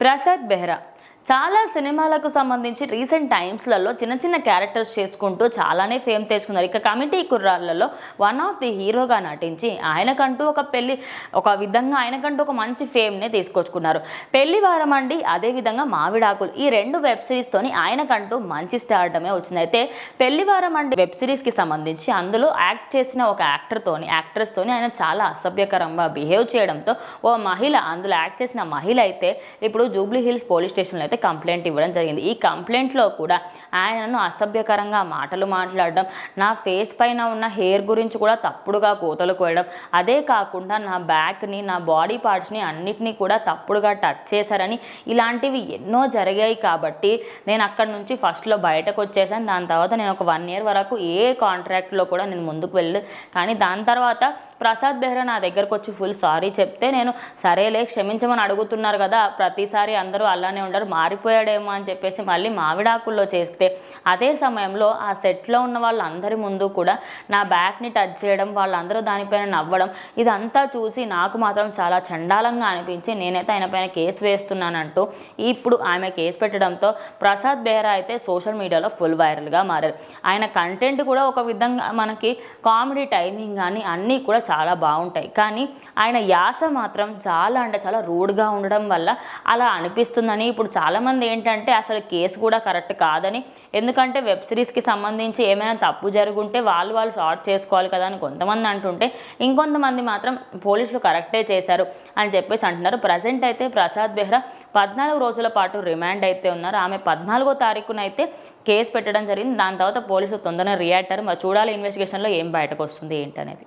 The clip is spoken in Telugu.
ప్రసాద్ బెహ్రా చాలా సినిమాలకు సంబంధించి రీసెంట్ టైమ్స్లలో చిన్న చిన్న క్యారెక్టర్స్ చేసుకుంటూ చాలానే ఫేమ్ తెచ్చుకున్నారు. ఇక కమిటీ కుర్రాళ్ళలో వన్ ఆఫ్ ది హీరోగా నటించి ఆయనకంటూ ఒక పెళ్ళి ఒక విధంగా ఆయనకంటూ ఒక మంచి ఫేమ్నే తీసుకొచ్చుకున్నారు. పెళ్ళి వారం అండి అదేవిధంగా మావిడాకులు ఈ రెండు వెబ్ సిరీస్తోని ఆయనకంటూ మంచి స్టార్డమే వచ్చింది. అయితే పెళ్ళి వారం అండి వెబ్ సిరీస్కి సంబంధించి అందులో యాక్ట్ చేసిన ఒక యాక్టర్తోని యాక్ట్రెస్తోని ఆయన చాలా అసభ్యకరంగా బిహేవ్ చేయడంతో ఓ మహిళ అందులో యాక్ట్ చేసిన మహిళ అయితే ఇప్పుడు జూబ్లీ హిల్స్ పోలీస్ స్టేషన్లో అయితే కంప్లైంట్ ఇవ్వడం జరిగింది. ఈ కంప్లైంట్లో కూడా ఆయనను అసభ్యకరంగా మాటలు మాట్లాడడం నా ఫేస్ పైన ఉన్న హెయిర్ గురించి కూడా తప్పుడుగా కోతలు కోయడం అదే కాకుండా నా బ్యాక్ని నా బాడీ పార్ట్స్ని అన్నిటినీ కూడా తప్పుడుగా టచ్ చేశారని ఇలాంటివి ఎన్నో జరిగాయి కాబట్టి నేను అక్కడి నుంచి ఫస్ట్లో బయటకు వచ్చేసాను. దాని తర్వాత నేను ఒక వన్ ఇయర్ వరకు ఏ కాంట్రాక్ట్లో కూడా నేను ముందుకు వెళ్ళలేదు. కానీ దాని తర్వాత ప్రసాద్ బెహ్రా నా దగ్గరకు వచ్చి ఫుల్ సారీ చెప్తే నేను సరేలే క్షమించమని అడుగుతున్నారు కదా ప్రతిసారి అందరూ అలానే ఉండరు మారిపోయాడేమో అని చెప్పేసి మళ్ళీ మామిడాకుల్లో చేస్తే అదే సమయంలో ఆ సెట్లో ఉన్న వాళ్ళందరి ముందు కూడా నా బ్యాక్ని టచ్ చేయడం వాళ్ళందరూ దానిపైన నవ్వడం ఇదంతా చూసి నాకు మాత్రం చాలా చండాలంగా అనిపించి నేనైతే ఆయన పైన కేసు వేస్తున్నానంటూ ఇప్పుడు ఆమె కేసు పెట్టడంతో ప్రసాద్ బెహ్రా అయితే సోషల్ మీడియాలో ఫుల్ వైరల్గా మారారు. ఆయన కంటెంట్ కూడా ఒక విధంగా మనకి కామెడీ టైమింగ్ కానీ అన్నీ కూడా చాలా బాగుంటాయి. కానీ ఆయన యాస మాత్రం చాలా అంటే చాలా రూడ్గా ఉండడం వల్ల అలా అనిపిస్తుందని ఇప్పుడు చాలామంది ఏంటంటే అసలు కేసు కూడా కరెక్ట్ కాదని ఎందుకంటే వెబ్ సిరీస్కి సంబంధించి ఏమైనా తప్పు జరుగుంటే వాళ్ళు వాళ్ళు సార్ట్ చేసుకోవాలి కదా అని కొంతమంది అంటుంటే ఇంకొంతమంది మాత్రం పోలీసులు కరెక్టే చేశారు అని చెప్పేసి అంటున్నారు. ప్రజెంట్ అయితే ప్రసాద్ బెహ్రా పద్నాలుగు రోజుల పాటు రిమాండ్ అయితే ఉన్నారు. ఆమె పద్నాలుగో తారీఖున అయితే కేసు పెట్టడం జరిగింది. దాని తర్వాత పోలీసులు తొందరగా రియాక్ట్ అయ్యారు. మరి చూడాలి ఇన్వెస్టిగేషన్లో ఏం బయటకు వస్తుంది ఏంటనేది.